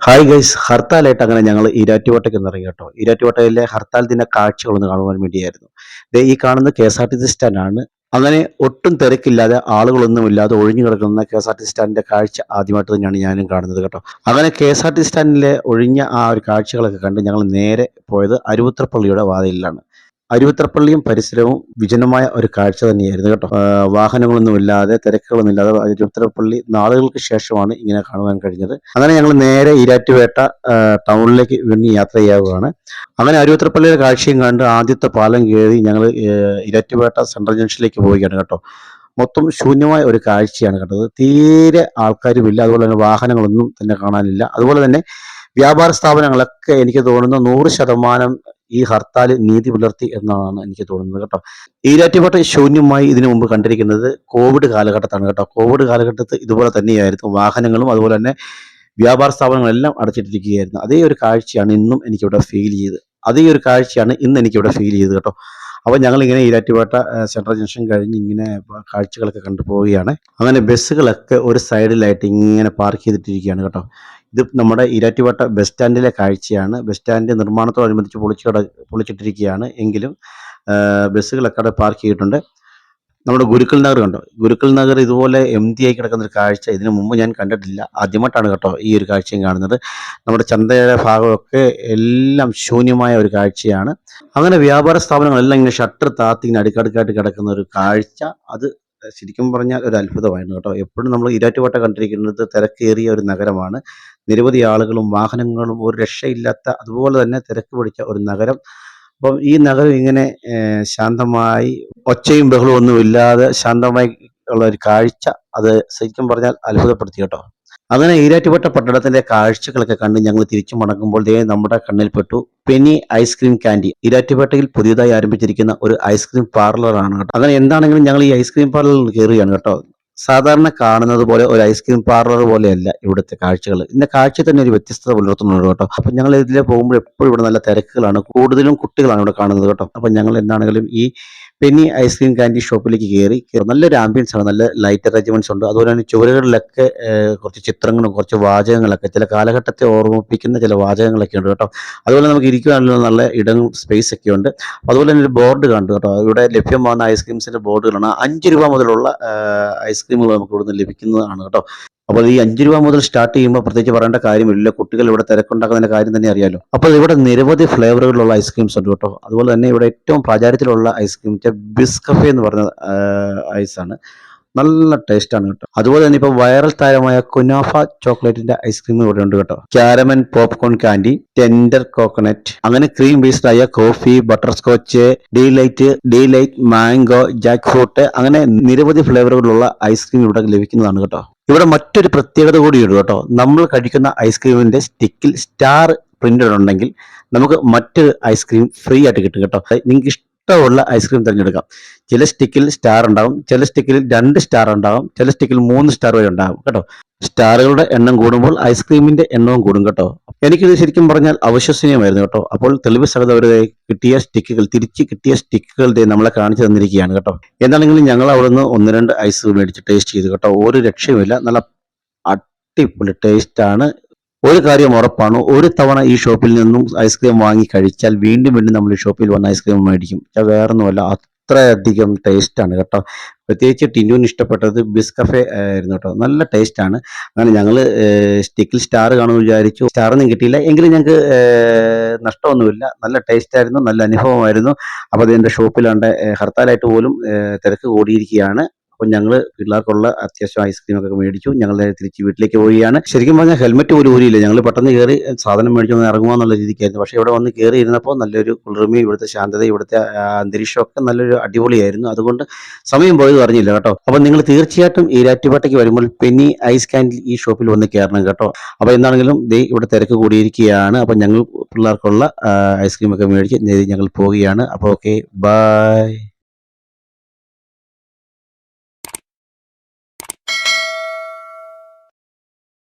Hi guys ഹർത്താലായിട്ട് അങ്ങനെ ഞങ്ങൾ ഈരാറ്റുപേട്ടയ്ക്ക് ഒന്ന് ഇറങ്ങി കേട്ടോ. ഈരാറ്റുപേട്ടയിലെ ഹർത്താൽ ദിന കാഴ്ചകളൊന്ന് കാണുവാൻ വേണ്ടിയായിരുന്നു. ഈ കാണുന്ന K S R T C സ്റ്റാൻഡാണ്. അങ്ങനെ ഒട്ടും തിരക്കില്ലാതെ ആളുകളൊന്നുമില്ലാതെ ഒഴിഞ്ഞു കിടക്കുന്ന കെ എസ് ആർ ടി സ്റ്റാൻഡിന്റെ കാഴ്ച ആദ്യമായിട്ട് തന്നെയാണ് ഞാനും കാണുന്നത് കേട്ടോ. അങ്ങനെ കെ എസ് ആർ ടി സ്റ്റാൻഡിലെ ഒഴിഞ്ഞ ആ ഒരു കാഴ്ചകളൊക്കെ കണ്ട് ഞങ്ങൾ നേരെ പോയത് അരുവുത്രപ്പള്ളിയുടെ വാതിലിലാണ്. അരുവിത്രപ്പള്ളിയും പരിസരവും വിജനമായ ഒരു കാഴ്ച തന്നെയായിരുന്നു കേട്ടോ. വാഹനങ്ങളൊന്നും ഇല്ലാതെ തിരക്കുകളൊന്നും ഇല്ലാതെ അരുവിത്രപ്പള്ളി നാളുകൾക്ക് ശേഷമാണ് ഇങ്ങനെ കാണുവാൻ കഴിഞ്ഞത്. അങ്ങനെ ഞങ്ങൾ നേരെ ഈരാറ്റുപേട്ട ടൗണിലേക്ക് വീണ്ടും യാത്ര ചെയ്യാവുകയാണ് അങ്ങനെ അരുവിത്രപ്പള്ളിയുടെ കാഴ്ചയും കണ്ട് ആദ്യത്തെ പാലം കയറി ഞങ്ങൾ ഇരാറ്റുപേട്ട സെൻട്രൽ ജംഗ്ഷനിലേക്ക് പോവുകയാണ് കേട്ടോ. മൊത്തം ശൂന്യമായ ഒരു കാഴ്ചയാണ് കണ്ടത് തീരെ ആൾക്കാരുമില്ല അതുപോലെ തന്നെ വാഹനങ്ങളൊന്നും തന്നെ കാണാനില്ല. അതുപോലെ തന്നെ വ്യാപാര സ്ഥാപനങ്ങളൊക്കെ എനിക്ക് തോന്നുന്നു നൂറ് ശതമാനം ഈ ഹർത്താൽ നീതി പുലർത്തി എന്നാണ് എനിക്ക് തോന്നുന്നത് കേട്ടോ. ഈരാറ്റുപേട്ട ശൂന്യമായി ഇതിനു മുമ്പ് കണ്ടിരിക്കുന്നത് കോവിഡ് കാലഘട്ടത്താണ് കേട്ടോ. കോവിഡ് കാലഘട്ടത്ത് ഇതുപോലെ തന്നെയായിരുന്നു. വാഹനങ്ങളും അതുപോലെ തന്നെ വ്യാപാര സ്ഥാപനങ്ങളെല്ലാം അടച്ചിട്ടിരിക്കുകയായിരുന്നു. അതേ ഒരു കാഴ്ചയാണ് ഇന്നും എനിക്കിവിടെ ഫീൽ ചെയ്ത്. അതേ ഒരു കാഴ്ചയാണ് ഇന്ന് എനിക്കിവിടെ ഫീൽ ചെയ്ത് കേട്ടോ. അപ്പോൾ ഞങ്ങൾ ഇങ്ങനെ ഈരാറ്റുപേട്ട സെൻട്രൽ ജംഗ്ഷൻ കഴിഞ്ഞ് ഇങ്ങനെ കാഴ്ചകളൊക്കെ കണ്ടു പോവുകയാണ്. അങ്ങനെ ബസ്സുകളൊക്കെ ഒരു സൈഡിലായിട്ട് ഇങ്ങനെ പാർക്ക് ചെയ്തിട്ടിരിക്കുകയാണ് കേട്ടോ. ഇത് നമ്മുടെ ഇരാറ്റുവട്ട ബസ് സ്റ്റാൻഡിലെ കാഴ്ചയാണ്. ബസ് സ്റ്റാൻഡ് നിർമ്മാണത്തോടനുബന്ധിച്ച് പൊളിച്ചു കട പൊളിച്ചിട്ടിരിക്കുകയാണ്. എങ്കിലും ബസ്സുകളൊക്കെ അവിടെ പാർക്ക് ചെയ്തിട്ടുണ്ട്. നമ്മുടെ ഗുരുക്കൾ നഗർ കണ്ടോ? ഗുരുക്കൾ നഗർ ഇതുപോലെ എം ടി ആയി കിടക്കുന്ന ഒരു കാഴ്ച ഇതിനു മുമ്പ് ഞാൻ കണ്ടിട്ടില്ല. ആദ്യമായിട്ടാണ് കേട്ടോ ഈ ഒരു കാഴ്ചയും കാണുന്നത്. നമ്മുടെ ചന്തയുടെ ഭാഗമൊക്കെ എല്ലാം ശൂന്യമായ ഒരു കാഴ്ചയാണ്. അങ്ങനെ വ്യാപാര സ്ഥാപനങ്ങളെല്ലാം ഇങ്ങനെ ഷട്ടർ താത്തി ഇങ്ങനെ അടുക്കടുക്കായിട്ട് കിടക്കുന്ന ഒരു കാഴ്ച. അത് ശരിക്കും പറഞ്ഞാൽ ഒരു അത്ഭുതമായിരുന്നു കേട്ടോ. എപ്പോഴും നമ്മൾ ഇരാറ്റുപേട്ട കണ്ടിരിക്കുന്നത് തിരക്കേറിയ ഒരു നഗരമാണ്. നിരവധി ആളുകളും വാഹനങ്ങളും ഒരു രക്ഷയില്ലാത്ത അതുപോലെ തന്നെ തിരക്ക് പിടിച്ച ഒരു നഗരം. അപ്പം ഈ നഗരം ഇങ്ങനെ ശാന്തമായി ഒച്ചയും ബഹളവും ഒന്നും ഇല്ലാതെ ശാന്തമായി ഉള്ള ഒരു കാഴ്ച അത് ശരിക്കും പറഞ്ഞാൽ അത്ഭുതപ്പെടുത്തി കേട്ടോ. അങ്ങനെ ഈരാറ്റുപേട്ട പട്ടണത്തിന്റെ കാഴ്ചകളൊക്കെ കണ്ട് ഞങ്ങൾ തിരിച്ചു മടങ്ങുമ്പോൾ ദേ നമ്മുടെ കണ്ണിൽപ്പെട്ടു പെനി ഐസ്ക്രീം കാൻഡി ഈരാറ്റുപേട്ടയിൽ പുതിയതായി ആരംഭിച്ചിരിക്കുന്ന ഒരു ഐസ്ക്രീം പാർലറാണ് കേട്ടോ. അങ്ങനെ എന്താണെങ്കിലും ഞങ്ങൾ ഈ ഐസ്ക്രീം പാർലറിൽ കയറുകയാണ് കേട്ടോ. സാധാരണ കാണുന്നത് പോലെ ഒരു ഐസ്ക്രീം പാർലർ പോലെയല്ല ഇവിടുത്തെ കാഴ്ചകൾ. ഇതിന്റെ കാഴ്ച തന്നെ ഒരു വ്യത്യസ്തത പുലർത്തുന്നുണ്ട് കേട്ടോ. അപ്പൊ ഞങ്ങൾ ഇതിലെ പോകുമ്പോൾ എപ്പോഴും ഇവിടെ നല്ല തിരക്കുകളാണ്. കൂടുതലും കുട്ടികളാണ് ഇവിടെ കാണുന്നത് കേട്ടോ. അപ്പൊ ഞങ്ങൾ എന്താണെങ്കിലും ഈ പെന്നി ഐസ്ക്രീം കാൻഡി ഷോപ്പിലേക്ക് കയറി നല്ലൊരു ആംബിയൻസ് ആണ്. നല്ല ലൈറ്റ് അറേഞ്ച്മെന്റ്സ് ഉണ്ട്. അതുപോലെ തന്നെ ചുവരുകളിലൊക്കെ കുറച്ച് ചിത്രങ്ങളും കുറച്ച് വാചകങ്ങളൊക്കെ ചില കാലഘട്ടത്തെ ഓർമ്മിപ്പിക്കുന്ന ചില വാചകങ്ങളൊക്കെ ഉണ്ട് കേട്ടോ. അതുപോലെ നമുക്ക് ഇരിക്കുവാനുള്ള നല്ല ഇടം സ്പേസ് ഒക്കെ ഉണ്ട്. അതുപോലെ തന്നെ ഒരു ബോർഡ് കണ്ടു കേട്ടോ. ഇവിടെ ലഭ്യമാകുന്ന ഐസ്ക്രീംസിന്റെ ബോർഡുകളാണ് അഞ്ച് രൂപ മുതലുള്ള ഐസ്ക്രീമുകൾ നമുക്ക് ഇവിടുന്ന് ലഭിക്കുന്നതാണ് കേട്ടോ. അപ്പോൾ ഈ അഞ്ച് രൂപ മുതൽ സ്റ്റാർട്ട് ചെയ്യുമ്പോൾ പ്രത്യേകിച്ച് പറയേണ്ട കാര്യമില്ല. കുട്ടികൾ ഇവിടെ തിരക്കുണ്ടാക്കുന്ന കാര്യം തന്നെ അറിയാലോ. അപ്പോൾ ഇവിടെ നിരവധി ഫ്ലേവറുകളുള്ള ഐസ്ക്രീംസ് ഉണ്ട് കേട്ടോ. അതുപോലെ തന്നെ ഇവിടെ ഏറ്റവും പ്രചാരത്തിലുള്ള ഐസ്ക്രീം ബിസ്കഫേ എന്ന് പറഞ്ഞ ഐസാണ് നല്ല ടേസ്റ്റാണ് കേട്ടോ. അതുപോലെ തന്നെ ഇപ്പൊ വൈറൽ താരമായ കുനാഫ ചോക്ലേറ്റിന്റെ ഐസ്ക്രീം ഇവിടെ ഉണ്ട് കേട്ടോ. Caramel popcorn candy tender coconut അങ്ങനെ ക്രീം ബേസ്ഡ് ആയ coffee butterscotch delight light delight mango jackfruit അങ്ങനെ നിരവധി ഫ്ലേവറുകളുള്ള ഐസ്ക്രീം ഇവിടെ ലഭിക്കുന്നതാണ് കേട്ടോ. ഇവിടെ മറ്റൊരു പ്രത്യേകത കൂടിയുണ്ട് കേട്ടോ. നമ്മൾ കഴിക്കുന്ന ഐസ്ക്രീമിന്റെ സ്റ്റിക്കിൽ സ്റ്റാർ പ്രിന്റഡ് ഉണ്ടെങ്കിൽ നമുക്ക് മറ്റൊരു ഐസ്ക്രീം ഫ്രീ ആയിട്ട് കിട്ടും കേട്ടോ. നിങ്ങൾക്ക് ഇഷ്ടമുള്ള ഐസ്ക്രീം തിരഞ്ഞെടുക്കാം. ചില സ്റ്റിക്കിൽ സ്റ്റാർ ഉണ്ടാവും ചില സ്റ്റിക്കിൽ രണ്ട് സ്റ്റാർ ഉണ്ടാവും ചില സ്റ്റിക്കിൽ മൂന്ന് സ്റ്റാർ വരെ ഉണ്ടാവും കേട്ടോ. സ്റ്റാറുകളുടെ എണ്ണം കൂടുമ്പോൾ ഐസ്ക്രീമിന്റെ എണ്ണവും കൂടും കേട്ടോ. എനിക്കിത് ശരിക്കും പറഞ്ഞാൽ അവിശ്വസനീയമായിരുന്നു കേട്ടോ. അപ്പോൾ തെളിവ് സഹിതം അവരുടെ കിട്ടിയ സ്റ്റിക്കുകൾ തിരിച്ച് കിട്ടിയ സ്റ്റിക്കുകൾ നമ്മളെ കാണിച്ചു തന്നിരിക്കുകയാണ് കേട്ടോ. എന്താണെങ്കിലും ഞങ്ങൾ അവിടുന്ന് ഒന്ന് രണ്ട് ഐസ് മേടിച്ച് ടേസ്റ്റ് ചെയ്തു കേട്ടോ. ഒരു രക്ഷയുമില്ല. നല്ല അടിപൊളി ടേസ്റ്റ് ആണ്. ഒരു കാര്യം ഉറപ്പാണ്. ഒരു തവണ ഈ ഷോപ്പിൽ നിന്നും ഐസ്ക്രീം വാങ്ങി കഴിച്ചാൽ വീണ്ടും വീണ്ടും നമ്മൾ ഈ ഷോപ്പിൽ വന്ന് ഐസ്ക്രീം മേടിക്കും. വേറെ വേറൊന്നുമല്ല അത്രയധികം ടേസ്റ്റാണ് കേട്ടോ. പ്രത്യേകിച്ച് ടിന്റുവിന് ഇഷ്ടപ്പെട്ടത് ബിസ്കഫേ ആയിരുന്നു കേട്ടോ. നല്ല ടേസ്റ്റ് ആണ്. അങ്ങനെ ഞങ്ങൾ സ്റ്റിക്കിൽ സ്റ്റാർ കാണുമെന്ന് വിചാരിച്ചു. സ്റ്റാർ ഒന്നും കിട്ടിയില്ല. എങ്കിലും ഞങ്ങൾക്ക് നഷ്ടമൊന്നുമില്ല. നല്ല ടേസ്റ്റ് ആയിരുന്നു നല്ല അനുഭവമായിരുന്നു. അപ്പോൾ അത് എന്റെ ഷോപ്പിലാണ്ട് ഹർത്താലായിട്ട് പോലും തിരക്ക് കൂടിയിരിക്കുകയാണ്. അപ്പോൾ ഞങ്ങൾ പിള്ളേർക്കുള്ള അത്യാവശ്യം ഐസ്ക്രീം ഒക്കെ മേടിച്ചു. ഞങ്ങൾ തിരിച്ച് വീട്ടിലേക്ക് പോവുകയാണ്. ശരിക്കും പറഞ്ഞാൽ ഹെൽമെറ്റ് പോലും ഊരിയില്ല. ഞങ്ങൾ പെട്ടെന്ന് കയറി സാധനം മേടിച്ചു ഒന്ന് എന്നുള്ള രീതിക്കായിരുന്നു. പക്ഷേ ഇവിടെ വന്ന് കയറി ഇരുന്നപ്പോൾ നല്ലൊരു കുളിർമി ഇവിടുത്തെ ശാന്തത ഇവിടുത്തെ അന്തരീക്ഷമൊക്കെ നല്ലൊരു അടിപൊളിയായിരുന്നു. അതുകൊണ്ട് സമയം പോയത് അറിഞ്ഞില്ല കേട്ടോ. അപ്പോൾ നിങ്ങൾ തീർച്ചയായിട്ടും ഈ രാറ്റുപേട്ടയ്ക്ക് വരുമ്പോൾ പെന്നി ഐസ് കാൻഡിൽ ഈ ഷോപ്പിൽ വന്ന് കയറണം കേട്ടോ. അപ്പോൾ എന്താണെങ്കിലും ദേ ഇവിടെ തിരക്ക് കൂടിയിരിക്കുകയാണ്. അപ്പോൾ ഞങ്ങൾ പിള്ളേർക്കുള്ള ഐസ്ക്രീമൊക്കെ മേടിച്ച് ഞങ്ങൾ പോവുകയാണ്. അപ്പോൾ ഓക്കെ ബൈ.